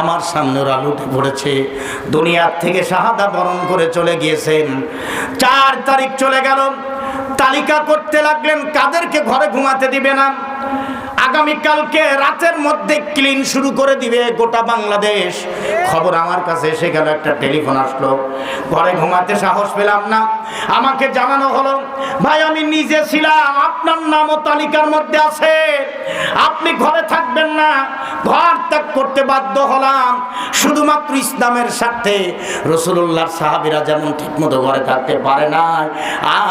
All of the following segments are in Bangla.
আমার সামনে ওরা লুটে পড়েছে। দুনিয়ার থেকে শাহাদা বরণ করে চলে গিয়েছেন। চার তারিখ চলে গেল। তালিকা করতে লাগলেন, কাদেরকে ঘরে ঘুমাতে দিবে না? আগামীকালকে রাতের মধ্যে ক্লিন শুরু করে দিবে গোটা বাংলাদেশ। খবর আমার কাছে এসে গেল, একটা টেলিফোন আসলো। ঘরে ঘুমাতে সাহস পেলাম না। আমাকে জানানো হলো, ভাই, আমি নিজে ছিলাম, আপনার নামও তালিকার মধ্যে আছে। আপনি ঘরে থাকবেন না, ঘর ত্যাগ করতে বাধ্য হলাম। শুধুমাত্র ইসলামের স্বার্থে রসুল্লাহর সাহাবিরা যেমন ঠিকমতো ঘরে থাকতে পারে না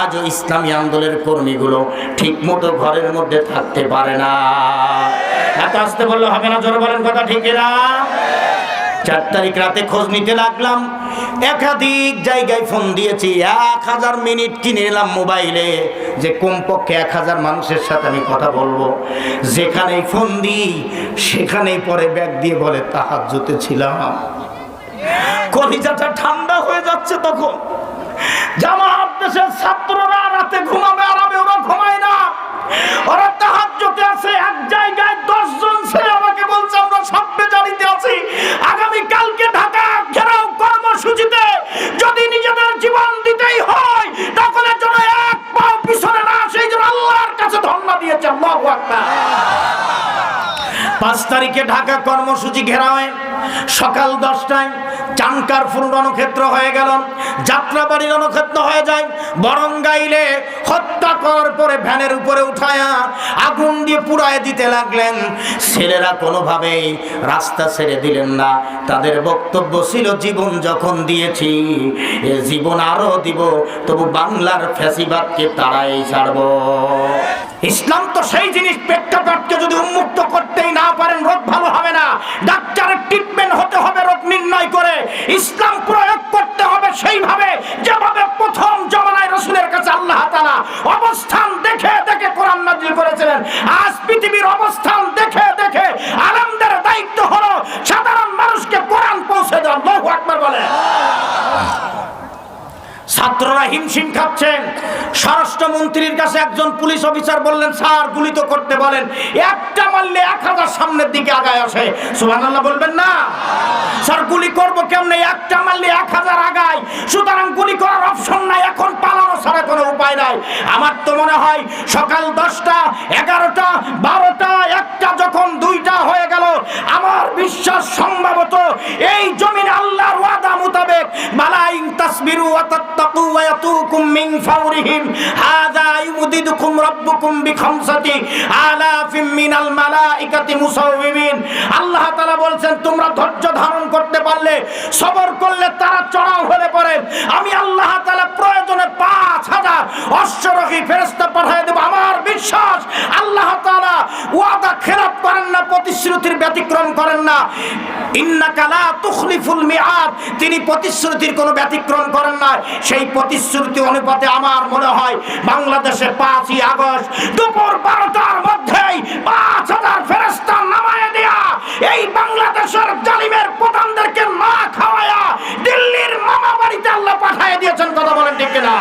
আজও ইসলামী আন্দোলনের কর্মীগুলো ঠিকমতো ঘরের মধ্যে থাকতে পারে না। এত আসতে বললে, হবে না জোরে কথা, ঠিক না চার তারিখ রাতে খোঁজ নিতে লাগলাম। একাধিক জায়গায় ফোন দিয়েছি, এক হাজার মিনিট কিনে এলাম মোবাইলে। যে কমপক্ষে এক হাজার মানুষের সাথে আমি কথা বলব। যেখানেই ফোন দিই, সেখানেই পরে ব্যাগ দিয়ে বলে তাহার জুতে ছিলাম। কলিজাটা ঠান্ডা হয়ে যাচ্ছে তখন। জামাত দেশের ছাত্ররা রাতে ঘুমাবে, আরামে ওরা ঘুমায় না। ওরা তাহাজ্জুদে আছে, এক জায়গায় দশজন ছেলে আমাকে বলছে, আমরা সভ্যে জানিতে আছি। আগামী কালকে ঢাকা ঘেরাও কর্মসূচিতে যদি নিজেদের জীবন দিতেই হয়, তাহলে যেন এক পাও পিছনে না সেই জন্য আল্লাহর কাছে ধর্ণা দিয়েছে, আল্লাহু আকবার। পাঁচ তারিখে ঢাকা কর্মসূচি ঘেরাওয়ে, সকাল দশটায় চানকার ফুল রণক্ষেত্র হয়ে গেল। যাত্রাবাড়ি রণক্ষেত্র হয়ে যায়। বরঙ্গাইলে হত্যা করার পরে ভ্যানের উপরে উঠায়া আগুন দিয়ে পুড়ায় দিতে লাগলেন। ছেলেরা কোনোভাবেই রাস্তা ছেড়ে দিলেন না। তাদের বক্তব্য ছিল, জীবন যখন দিয়েছি, এ জীবন আরও দিব, তবু বাংলার ফ্যাসিবাদকে তারাই ছাড়বো। ইসলাম তো সেই জিনিস প্রেক্ষাপটকে যদি উন্মুক্ত করতেই না পারেন, রোগ ভালো হবে না। ডাক্তারের ট্রিটমেন্ট হতে হবে, রোগ নির্ণয় করে। ইসলাম সেইভাবে যেভাবে প্রথম জমানায় রসুলের কাছে আল্লাহ তালা অবস্থান দেখে দেখে কোরআন নাজিল করেছিলেন, আজ পৃথিবীর অবস্থান দেখে দেখে আলমদের দায়িত্ব হলো সাধারণ মানুষকে কোরআন পৌঁছে দেওয়া। আকবার বলে ছাত্ররা হিমশিম খাচ্ছেন। স্বরাষ্ট্রমন্ত্রীর কাছে একজন পুলিশ অফিসার বললেন, স্যার, গুলি তো করতে বলেন। একটা মারলে এক হাজার সামনের দিকে আগায় আসে। সুবহানাল্লাহ বলবেন না। স্যার, গুলি করব কেমনে? একটা মারলে এক হাজার আগায়। সুতরাং গুলি করার অপশন নাই, এখন পালানো ছাড়া কোনো উপায় নাই। আমার তো মনে হয় সকাল দশটা, এগারোটা, বারোটা, একটা যখন দুইটা হয়ে গেল। আমার বিশ্বাস সম্ভবত এই জমিনে আল্লাহর ওয়াদা মোতাবেক, মালাইন তাসবিরু ওয়া তাত্তাকু ওয়া ইয়াতুকুম মিন ফাওরিহিম, হাযা ইউদিদুকুম রাব্বুকুম বিখামসাতি আলাফিম মিনাল মালাইকাতি মুসাওবিমিন আল্লাহ তাআলা তোমরা ধৈর্য ধারণ করতে পারলে, সবর করলে তারা চড়াও হলে পরে আমি আল্লাহ তাআলা প্রয়োজনে পাঁচ হাজার অশ্বরোহী ফেরেশতা পাঠিয়ে দেব। আমার বিশ্বাস আল্লাহ ওয়াদা খেলাপ করেন না, প্রতিশ্রুতির ব্যতিক্রম করেন না। ইন্নাকা লা তুখলিফুল মিআদ, তিনি প্রতিশ্রুতির কোনো ব্যতিক্রম করেন না। সেই প্রতিশ্রুতি অনুপাতে আমার মনে হয় বাংলাদেশে পাঁচই আগস্ট দুপুর বারোটার মধ্যেই পাঁচ হাজার ফেরেস্তা নামায় দেয়া এই বাংলাদেশের জালিমের প্রধানদেরকে না খাওয়ায়া দিল্লির মামা বাড়িতে আল্লাহ পাঠিয়ে দিয়েছেন, কথা বলেন ঠিক কিনা?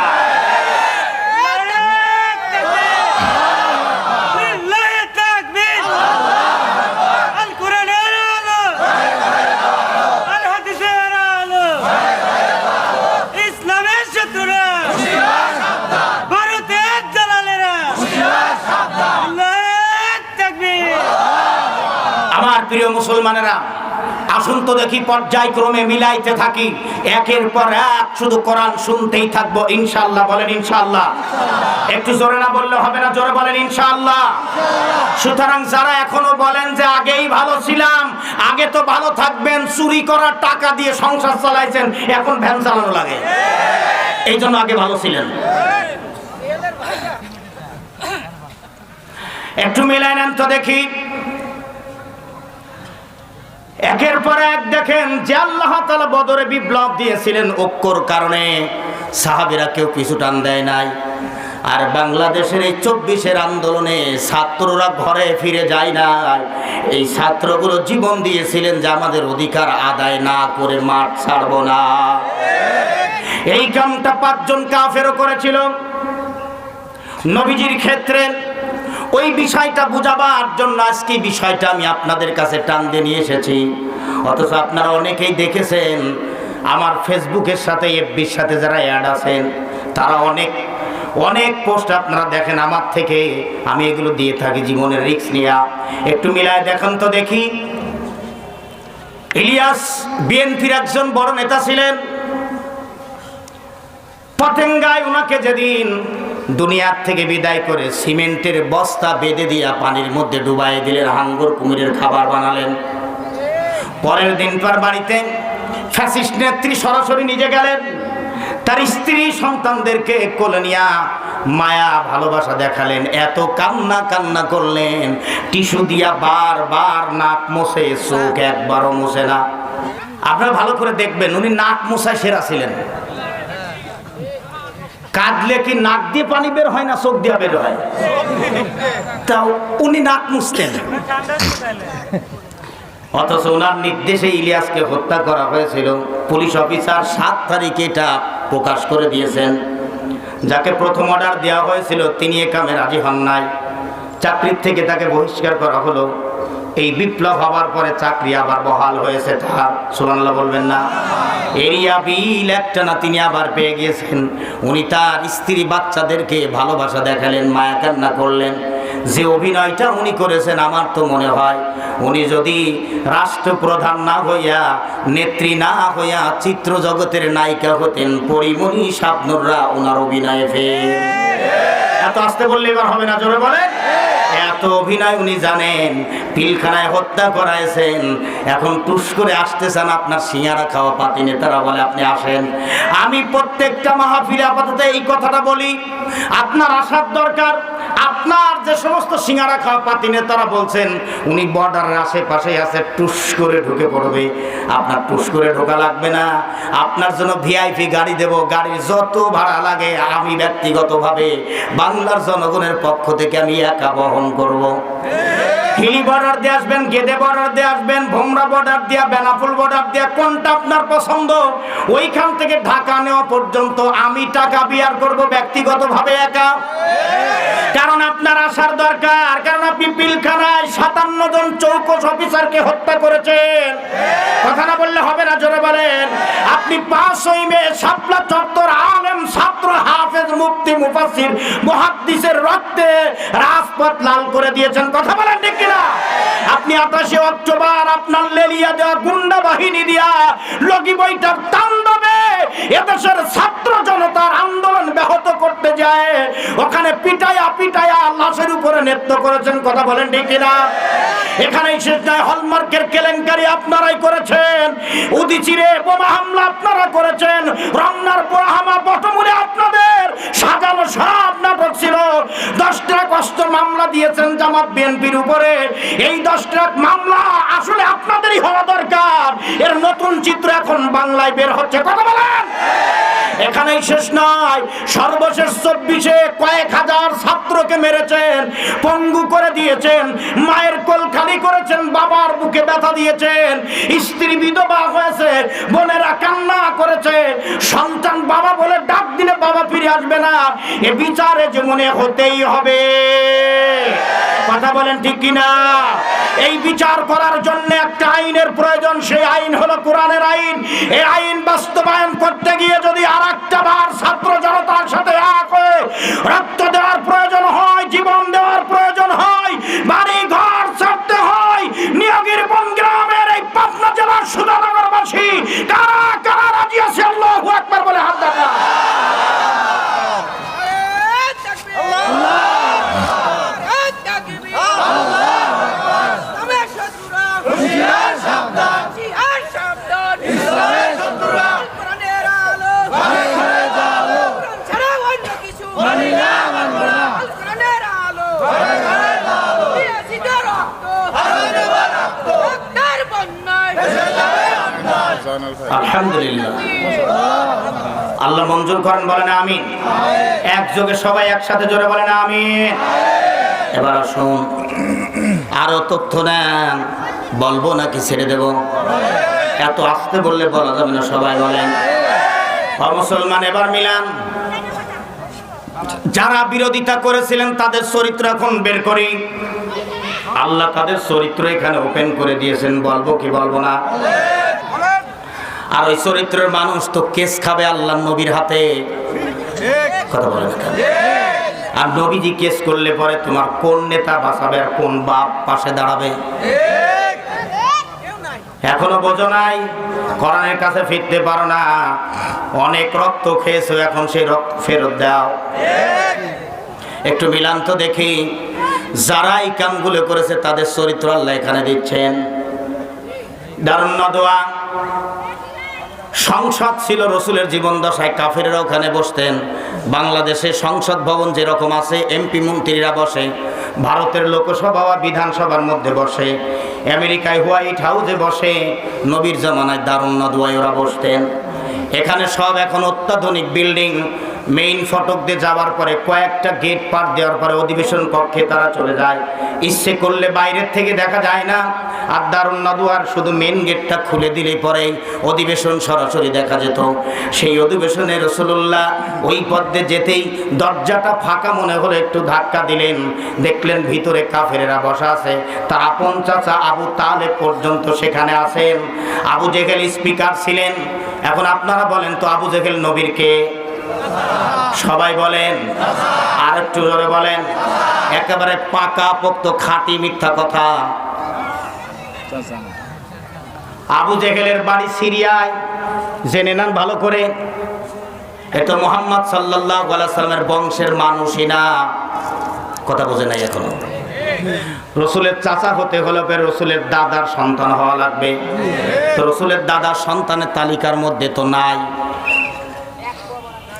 তো দেখি পর্যায়ক্রমে মিলাইতে থাকি। একের পর এক শুধু কোরআন শুনতেই থাকব। ইনশাআল্লাহ বলেন ইনশাআল্লাহ। একটু জোরে না বললে হবে না, জোরে বলেন ইনশাআল্লাহ। সুতরাং যারা এখনও বলেন যে আগেই ভালো ছিলাম, আগে তো ভালো থাকবেন, চুরি করার টাকা দিয়ে সংসার চালাইছেন, এখন ভ্যান চালানো লাগে। এই জন্য আগে ভালো ছিলেন। একটু মিলাই নেন তো দেখি। একের পর এক দেখেন যে আল্লাহ তালা বদরে বিপ্লব দিয়েছিলেন ঐক্যর কারণে সাহাবিরা কেউ পিছু টান দেয় নাই। আর বাংলাদেশের এই চব্বিশের আন্দোলনে ছাত্ররা ঘরে ফিরে যায় না এই ছাত্রগুলো জীবন দিয়েছিলেন যে আমাদের অধিকার আদায় না করে মাঠ ছাড়ব না। এই কামটা পাঁচজন কাফেরও করেছিল। নবীজির ক্ষেত্রে ওই বিষয়টা বুঝাবার জন্য আজকে বিষয়টা আমি আপনাদের কাছে টান দিয়ে নিয়ে এসেছি। অথচ আপনারা অনেকেই দেখেছেন, আমার ফেসবুকের সাথে, এফবির সাথে যারা অ্যাড আছেন, তারা অনেক অনেক পোস্ট আপনারা দেখেন আমার থেকে। আমি এগুলো দিয়ে থাকি জীবনের রিস্ক নিয়ে। একটু মিলায় দেখেন তো দেখি। ইলিয়াস বিএনপির একজন বড় নেতা ছিলেন। পতেঙ্গায় ওনাকে যেদিন দুনিয়ার থেকে বিদায় করে সিমেন্টের বস্তা বেঁধে দিয়া পানির মধ্যে ডুবাই দিলেন হাঙ্গর কুমিরের খাবার বানালেন। পরের দিন তার বাড়িতে ফ্যাসিস্ট নেত্রী সরাসরি নিজে গেলেন। তার স্ত্রী সন্তানদেরকে কোলে নিয়া মায়া ভালোবাসা দেখালেন, এত কান্না কান্না করলেন, টিস্যু দিয়া বার বার নাক মোছে, চোখ একবারও মোছে না। আপনারা ভালো করে দেখবেন, উনি নাক মোছায় সেরা ছিলেন। কাঁদলে কি নাক দিয়ে পানি বের হয় না চোখ দিয়ে বের হয়? তাও উনি নাক মুছতেন। অথচ ওনার নির্দেশে ইলিয়াসকে হত্যা করা হয়েছিল। পুলিশ অফিসার সাত তারিখে এটা প্রকাশ করে দিয়েছেন। যাকে প্রথম অর্ডার দেওয়া হয়েছিল, তিনি এ কামে রাজি হন নাই। চাকরির থেকে তাকে বহিষ্কার করা হলো। এই বিপ্লব হওয়ার পরে চাকরি আবার বহাল হয়েছে তার সুরান্লা বলবেন না। এরিয়া বিল একটা না তিনি আবার পেয়ে গিয়েছেন। উনি তার স্ত্রী বাচ্চাদেরকে ভালোবাসা দেখালেন, মায়া কান্না করলেন। যে অভিনয়টা উনি করেছেন, আমার তো মনে হয় উনি যদি রাষ্ট্রপ্রধান না হইয়া, নেত্রী না হইয়া চিত্র জগতের নায়িকা হতেন, পরিমণি শাবনুররা ওনার অভিনয়ে ফেল এত আসতে বললে এবার হবে না, জোরে বলে এত অভিনয় উনি জানেন, পিলখানায় হত্যা করাইছেন। এখন টুস করে আসতেছেন আপনার সিঙ্গারা খাওয়া পাতি নেতারা বলে আপনি আসেন। আমি প্রত্যেকটা মাহফিলে আপাতত এই কথাটা বলি, আপনার আসার দরকার আপনার যে সমস্ত সিঙ্গারা খাওয়া পাতি নেতারা বলছেন, উনি বর্ডারের আশেপাশে আছে, টুস করে ঢুকে পড়বে। আপনার টুস করে ঢোকা লাগবে না। আপনার জন্য ভিআইপি গাড়ি দেব। গাড়ির যত ভাড়া লাগে, আমি ব্যক্তিগতভাবে বাংলার জনগণের পক্ষ থেকে আমি একা বহন করব। হিলি বর্ডার দিয়ে আসবেন, গেদে বর্ডার দিয়ে আসবেন, ভোমরা বর্ডার দিয়া বেনাফুল বর্ডার দিয়া, কোনটা আপনার পছন্দ? ওইখান থেকে ঢাকা নেওয়া পর্যন্ত আমি টাকা বিয়ার করব, ব্যক্তিগতভাবে একা। কারণ আপনার আসার দরকার। কারণ আপনি পিলখানায় সাতান্ন জন চৌকস অফিসারকে হত্যা করেছেন। কথা না বললে হবে না, জোরে বলেন। আপনি পাঁচই মে শাপলা চত্বর আলেম ছাত্র হাফেজ মুফতি মুফাসির মুহাদ্দিসের রক্তে রাজপথ লাল করে দিয়েছেন। কথা বলেন ঠিক কিনা? আপনি আকাশে অক্টোবর আপনার লেলিয়া দেওয়া গুন্ডা বাহিনী দিয়া লগি বইটার তাণ্ডবে এদেশের ছাত্র জনতার আন্দোলন ব্যাহত করতে যায়। ওখানে পিটায়া পিটায়া লাশের উপরে নৃত্য করেছেন, কথা বলেন ঠিক কিনা? এখানে শেষ হলমার্কের কেলেঙ্কারি আপনারাই করেছেন। উদিচিরে বোমা হামলা আপনারা করেছেন। রমনার বোরাহামা বটমূলে আপনাদের সাজানো সব নাটক ছিল। দশ ট্রাক অস্ত্র মামলা দিয়েছেন জামাত বিএনপির উপরে। এই দশ ট্রাক মামলা আসলে আপনাদেরই হওয়া দরকার। এর নতুন চিত্র এখন বাংলায় বের হচ্ছে। কথা বলেন! এখানেই শেষ নয়। সর্বশেষ চব্বিশে কয়েক হাজার ছাত্রকে মেরেছেন, পঙ্গু করে দিয়েছেন, মায়ের কোল খালি করেছেন, বাবার বুকে ব্যথা দিয়েছেন, স্ত্রী বিধবা হয়েছে, বোনেরা কান্না করেছে, সন্তান বাবা বলে ডাক দিলে বাবা ফিরে আসবে না। এ বিচারে জীবনে হতেই হবে। কথা বলেন ঠিক কিনা? এই বিচার করার জন্য একটা আইনের প্রয়োজন, সেই আইন হলো কোরআনের আইন। এই আইন বাস্তবায়ন করতে গিয়ে যদি আর একটা বার ছাত্র জনতার সাথে এক হয়ে রক্ত দেওয়ার প্রয়োজন হয়, জীবন দেওয়ার প্রয়োজন হয় বাড়ি ঘর ছাড়তে হয় নিয়োগের বন গ্রামের এই পাবনা জেলার সুধানগরবাসী কারা কারা রাজি আছে? আল্লাহ একবার বলে হাত দেখা মঞ্জুর করেন বলেন, আমিন। একযোগে সবাই একসাথে জোরে বলেন, আমিন। এবার আসুন, আরও তথ্য নেন বলব নাকি ছেড়ে দেব? এত আসতে বললে বলা যাবে না, সবাই বলেন। মুসলমান, এবার মিলান। যারা বিরোধিতা করেছিলেন, তাদের চরিত্র এখন বের করি। আল্লাহ তাদের চরিত্র এখানে ওপেন করে দিয়েছেন, বলব কি বলব না। আর ওই চরিত্রের মানুষ তো কেস খাবে আল্লাহ নবীর হাতে। কথা বলে আর নবীজি কেস করলে পরে তোমার কোন নেতা বাঁচাবে আর কোন বাপ পাশে দাঁড়াবে? এখনও বোঝো নাই? কোরআনের কাছে ফিরতে পারো না। অনেক রক্ত খেয়েছো, এখন সেই রক্ত ফেরত দাও। একটু মিলান তো দেখি যারা এই কামগুলো করেছে তাদের চরিত্র আল্লাহ এখানে দিচ্ছেন। দারুণ নদোয়া সংসদ ছিল রসুলের জীবন দশায় কাফেরেরা ওখানে বসতেন। বাংলাদেশে সংসদ ভবন যেরকম আছে এমপি মন্ত্রীরা বসে, ভারতের লোকসভা বা বিধানসভার মধ্যে বসে, আমেরিকায় হোয়াইট হাউসে বসে, নবীর জামানায় দারুণ নদুয়ায় ওরা বসতেন। এখানে সব এখন অত্যাধুনিক বিল্ডিং মেইন ফটক দিয়ে যাওয়ার পরে কয়েকটা গেট পার দেওয়ার পরে অধিবেশন কক্ষে তারা চলে যায়। ইচ্ছে করলে বাইরের থেকে দেখা যায় না। আর দারুণ নদুয়ার শুধু মেন গেটটা খুলে দিলে পরেই অধিবেশন সরাসরি দেখা যেত। সেই অধিবেশনে রসুল্লাহ ওই পদ্মে যেতেই দরজাটা ফাঁকা মনে হলে, একটু ধাক্কা দিলেন। দেখলেন ভিতরে কাফেরেরা বসা আছে। তার আপন চাচা আবু তালে পর্যন্ত সেখানে আছেন। আবু জেহেল স্পিকার ছিলেন। এখন আপনারা বলেন তো আবু জেহেল নবীর কে? সবাই বলেন, আর একটু জোরে বলেন, একেবারে পাকা পোক্ত খাঁটি মিথ্যা কথা। আবু জেহেলের বাড়ি সিরিয়ায়, জেনে নেন ভালো করে। এত মোহাম্মদ সাল্লাহ সাল্লামের বংশের মানুষই না। কথা বোঝে নাই এখনও। রসুলের চাচা হতে হলে রসুলের দাদার সন্তান হওয়া লাগবে। তো রসুলের দাদার সন্তানের তালিকার মধ্যে তো নাই।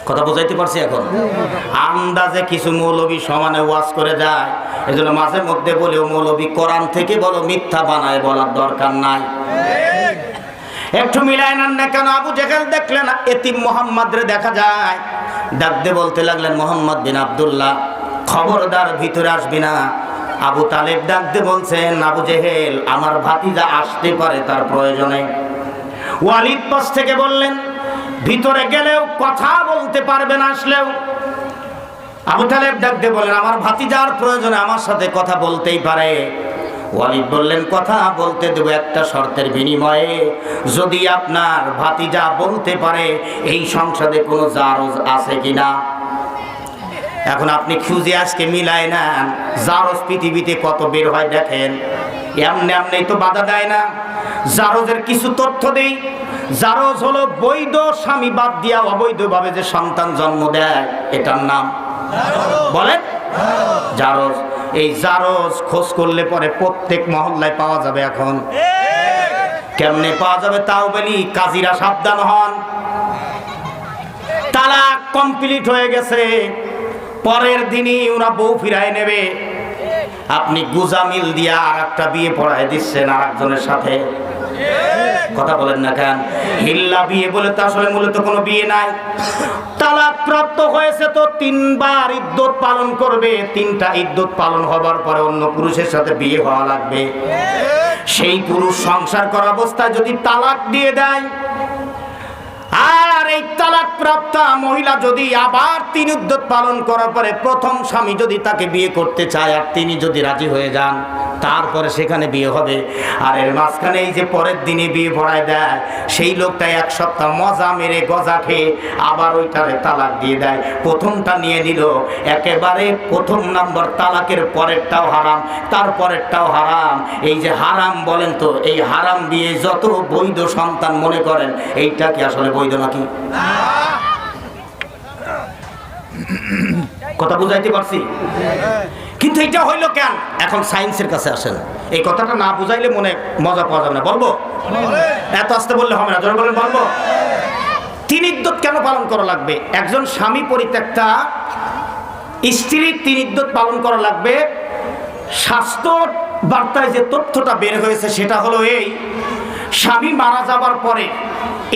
কথা বোঝাইতে পারছি এখন? আন্দাজে কিছু মৌলবী সমানে ওয়াজ করে যায়। এজন্য মাঝে মধ্যে বলেও মৌলবী কোরআন থেকে বলো মিথ্যা বানায় বলার দরকার নাই। একটু মিলাই নেন না কেন? আবু জেহেল দেখলেন এতিম মোহাম্মদ রে দেখা যায়। ডাকতে বলতে লাগলেন, মোহাম্মদ বিন আবদুল্লাহ, খবরদার ভিতরে আসবি না। আবু তালেব ডাকতে বলছেন, আবু জেহেল, আমার ভাতিজা আসতে পারে তার প্রয়োজনে। ওয়ালিদ পাশ থেকে বললেন ভিতরে গেলেও কথা বলতে পারবে না আসলেও। আবু তালেব ডাকতে বললেন, আমার ভাতিজার প্রয়োজনে আমার সাথে কথা বলতেই পারে। ওয়ালিদ বললেন, কথা বলতে দেবো একটা শর্তের বিনিময়ে। যদি আপনার ভাতিজা বলতে পারে, এই সংসদে কোনো জারজ আছে কিনা? এখন আপনি খুঁজে আজকে মিলায় না জারজ পৃথিবীতে কত বের হয় দেখেন। এমনি এমনি তো বাধা দেয় না। জারজের কিছু তথ্য দেই। জারজ হলো বৈধ স্বামী বাদ দিয়া অবৈধভাবে যে সন্তান জন্ম দেয়, এটার নাম বলেন? জারজ। এই জারজ খোঁজ করলে পরে প্রত্যেক মহল্লায় পাওয়া যাবে এখন। কেমনে পাওয়া যাবে তাও বলি, কাজীরা সাবধান হন। তালাক কমপ্লিট হয়ে গেছে। পরের দিনই ওরা বউ ফিরায় নেবে। আপনি গুজামিল দিয়া আর একটা বিয়ে পড়ায় দিচ্ছেন আর একজনের সাথে। কথা বলেন না কেন? হিল্লা বিয়ে বলে তো আসলে মূলত কোনো বিয়ে নাই। তালাক প্রাপ্ত হয়েছে তো তিনবার ইদ্যত পালন করবে। তিনটা ইদ্যত পালন হবার পরে অন্য পুরুষের সাথে বিয়ে হওয়া লাগবে। সেই পুরুষ সংসার করা অবস্থায় যদি তালাক দিয়ে দেয়, আর এই তালাক প্রাপ্তা মহিলা যদি আবার তিন উদ্যোগ পালন করার পরে প্রথম স্বামী যদি তাকে বিয়ে করতে চায়, আর তিনি যদি রাজি হয়ে যান তারপরে সেখানে বিয়ে হবে। আর এর মাঝখানে এই যে পরের দিনে বিয়ে ভরায় দেয়, সেই লোকটা এক সপ্তাহ মজা মেরে গজা খেয়ে আবার ওইটারে তালাক দিয়ে দেয়। প্রথমটা নিয়ে নিল, একেবারে প্রথম নাম্বার তালাকের পরেরটাও হারাম, তারপরেরটাও হারাম। এই যে হারাম বলেন তো, এই হারাম দিয়ে যত বৈধ সন্তান মনে করেন, এইটা কি আসলে বৈধ নাকি? কথা বুঝাইতে পারছি? কিন্তু এটা হইল কেন? এখন সায়েন্সের কাছে আসেন। এই কথাটা না বুঝাইলে মনে মজা পাওয়া যাবে না। বলব? এত আসতে বললে হবে না। জোরে বলেন, বলব? তিন ইদ্যত কেন পালন করা লাগবে? একজন স্বামী পরিত্যক্তা, স্ত্রীর তিন ইদ্যত পালন করা লাগবে। স্বাস্থ্য বার্তায় যে তথ্যটা বের হয়েছে সেটা হলো এই স্বামী মারা যাবার পরে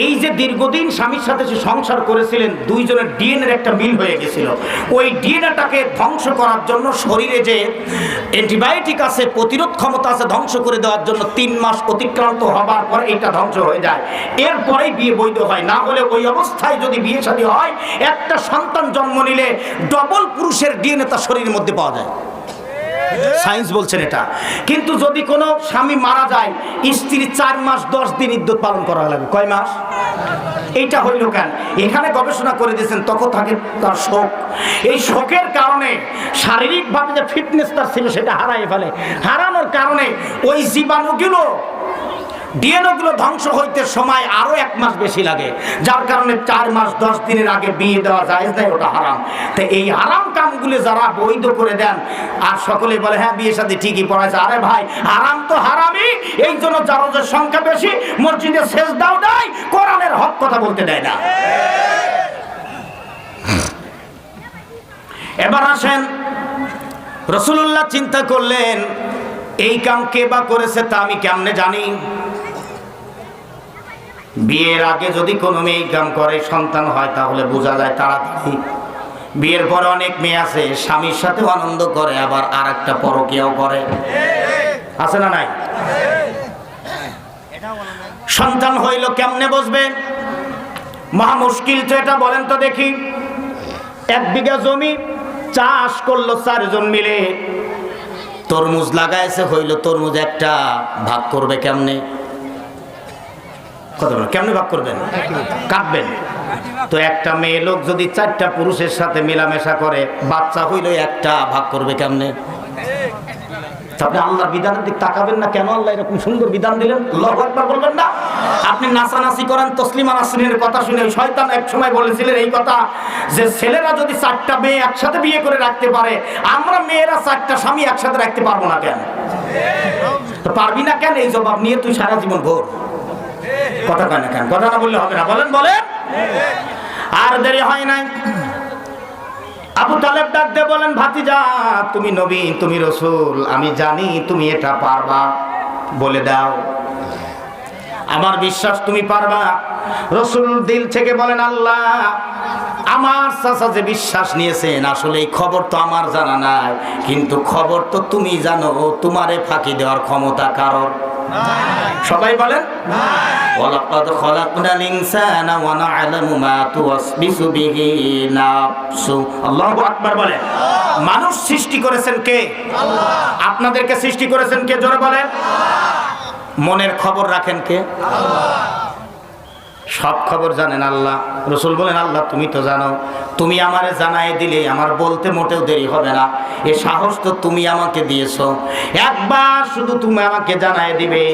এই যে দীর্ঘদিন স্বামীর সাথে সে সংসার করেছিলেন, দুইজনের ডিএনএর একটা মিল হয়ে গেছিল। ওই ডিএনএটাকে ধ্বংস করার জন্য শরীরে যে অ্যান্টিবায়োটিক আছে, প্রতিরোধ ক্ষমতা আছে ধ্বংস করে দেওয়ার জন্য তিন মাস অতিক্রান্ত হবার পর এটা ধ্বংস হয়ে যায়। এরপরেই বিয়ে বৈধ হয়। না হলে ওই অবস্থায় যদি বিয়ে শাদী হয়, একটা সন্তান জন্ম নিলে ডবল পুরুষের ডিএনএ তার শরীরের মধ্যে পাওয়া যায়। সায়েন্স বলছেন এটা। কিন্তু যদি কোনো স্বামী মারা যায়, স্ত্রী চার মাস, দশ দিন ইদ্যুৎ পালন করা লাগবে কয় মাস? এইটা হইল কেন? এখানে গবেষণা করে দিয়েছেন, তখন থাকে তার শোক। এই শোকের কারণে শারীরিকভাবে যে ফিটনেস তার ছিল, সেটা হারাই ফেলে। হারানোর কারণে ওই জীবাণুগুলো ডিএনওগুলো ধ্বংস হইতে সময় আরও এক মাস বেশি লাগে। যার কারণে চার মাস, দশ দিনের আগে বিয়ে দেওয়া যায় না ওটা হারাম। তো এই হারাম কামগুলি যারা বৈধ করে দেন, আর সকলে বলে হ্যাঁ বিয়ে সাথে ঠিকই পড়াইছে। আরে ভাই, হারাম তো হারামই। এই জন্য জারজের সংখ্যা বেশি, মসজিদে শেষ দাও দেয়, কোরআনের হক কথা বলতে দেয় না। এবার আসেন রসুল্লাহ চিন্তা করলেন, এই কাম কে বা করেছে তা আমি কেমনে জানি? বিয়ের আগে যদি কোনো মেয়ে কাম করে, সন্তান হয়, তাহলে বোঝা যায় তাড়াতাড়ি। বিয়ের পরে অনেক মেয়ে আছে, স্বামীর সাথেও আনন্দ করে, আবার আর একটা পরকিয়াও করে। আছে না নাই? সন্তান হইল কেমনে বসবে মহা মুশকিল তো এটা, বলেন তো দেখি। এক বিঘা জমি, চাষ করল চারজন মিলে। তরমুজ লাগাইছে, হইল তরমুজ একটা, ভাগ করবে কেমনে? কথা বলেন কেমনে ভাগ করবেন? কাটবেন তো একটা মেয়ে লোক যদি চারটা পুরুষের সাথে মেলামেশা করে, বাচ্চা হইল একটা ভাগ করবে কেমনে? আপনি বিধানের দিক তাকাবেন না কেন? আল্লাহ এরকম সুন্দর বিধান দিলেন। আকবার বলবেন না। আপনি নাচানাচি করেন, তসলিমা নাসরিনের কথা শুনে শয়তান এক সময় বলেছিলেন এই কথা যে, ছেলেরা যদি চারটা মেয়ে একসাথে বিয়ে করে রাখতে পারে, আমরা মেয়েরা চারটা স্বামী একসাথে রাখতে পারব না কেন? তো পারবি না কেন? এই জবাব নিয়ে তুই সারা জীবন ভোর বললে হবে না। বলেন বলেন। আর দেরি হয় নাই। আবু তালেব ডাক বলেন, ভাতিজা, তুমি নবী, তুমি রসুল, আমি জানি তুমি এটা পারবা। বলে দাও। আমার বিশ্বাস তুমি পারবা। রসুল দিল থেকে বলেন, আল্লাহ, আমার চাচা যে বিশ্বাস নিয়েছেন, আসলে এই খবর তো আমার জানা নাই। কিন্তু খবর তো তুমি জানো, তোমারে ফাঁকি দেওয়ার ক্ষমতা কারণ সবাই বলেন ওয়ালাকাদ খলাকনাল ইনসানা ওয়া না'লামু মা তুওয়াসবিসু বিহি নাফসু। আল্লাহু আকবার বলেন মানুষ সৃষ্টি করেছেন কে? আল্লাহ। আপনাদেরকে সৃষ্টি করেছেন কে? জোরে বলেন। মনের খবর রাখেন কে? সব খবর জানেন আল্লাহ। রসুল বলেন, আল্লাহ, তুমি তো জানো। তুমি আমারে জানাই দিলে আমার বলতে মোটেও দেরি হবে না। এ সাহস তো তুমি আমাকে দিয়েছ। একবার শুধু তুমি আমাকে জানাই দিবে,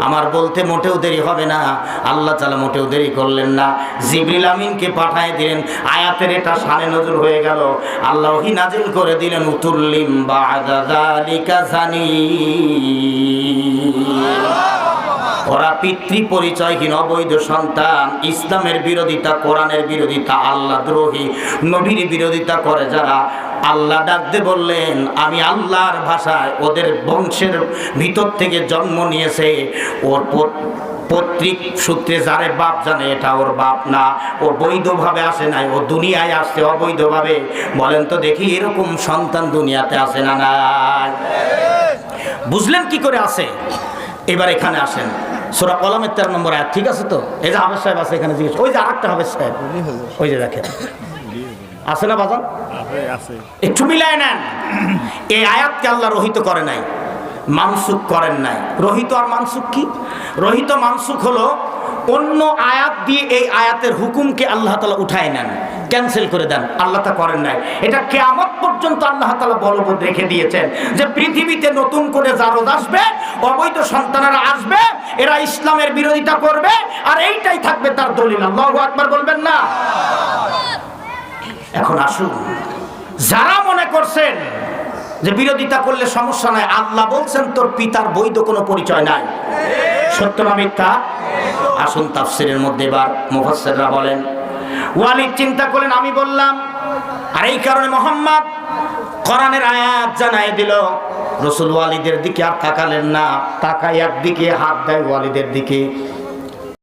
আমার বলতে মোটেও দেরি হবে না। আল্লাহ তালা মোটেও দেরি করলেন না। জিবরিল আমিনকে পাঠায় দিলেন। আয়াতের এটা সানে নজর হয়ে গেল। আল্লাহ নাজিল করে দিলেন উতুল্লিম যালিকা জানি। ওরা পিতৃ পরিচয়হীন অবৈধ সন্তান ইসলামের বিরোধিতা কোরআনের বিরোধিতা আল্লাহ দ্রোহী নবীর বিরোধিতা করে যারা। আল্লাহ ডাকতে বললেন আমি আল্লাহর ভাষায় ওদের বংশের ভিতর থেকে জন্ম নিয়েছে। ওর পত- পৈতৃক সূত্রে যারে বাপ জানে এটা ওর বাপ না। ও বৈধভাবে আসে নাই ও দুনিয়ায় আসছে অবৈধভাবে। বলেন তো দেখি এরকম সন্তান দুনিয়াতে আসে না নাই? বুঝলেন কি করে আসে? এবার এখানে আসেন। সোরা কলমের তেরো নম্বর আয়াত, ঠিক আছে তো? এই যে হাবেজ সাহেব আছে এখানে জিজ্ঞেস ওই যে আরেকটা হাবেজ সাহেব, ওই যে দেখেন। আছে না বাজান? একটু মিলায় নেন। এই আয়াতকে আল্লাহ রহিত করে নাই মানসুক করেন নাই। রহিত আর মানসুক কি? রহিত মানসুক হলো অন্য আয়াত দিয়ে এই আয়াতের হুকুমকে আল্লাহ তালা উঠায় নেন, ক্যান্সেল করে দেন। আল্লাহ তা করেন নাই। এটা কেয়ামত পর্যন্ত আল্লাহ তালা বলবৎ রেখে দিয়েছেন যে পৃথিবীতে নতুন করে জারদ আসবে, অবৈধ সন্তানেরা আসবে, এরা ইসলামের বিরোধিতা করবে, আর এইটাই থাকবে তার দলিল। আল্লাহ আকবার বলবেন না? এখন আসুন। যারা মনে করছেন যে বিরোধিতা করলে সমস্যা নাই, আল্লাহ বলছেন, তোর পিতার বৈধ কোনো পরিচয় নাই। সত্য না মিথ্যা? আসুন তাফসিরের মধ্যে এবার মুফাসসিররা বলেন, ওয়ালিদ চিন্তা করলেন, আমি বললাম, আর এই কারণে মোহাম্মদ কোরআনের আয়াত জানাই দিল, রসুল ওয়ালিদের দিকে আর তাকালেন না, তাকাই একদিকে, হাত দেয় ওয়ালিদের দিকে।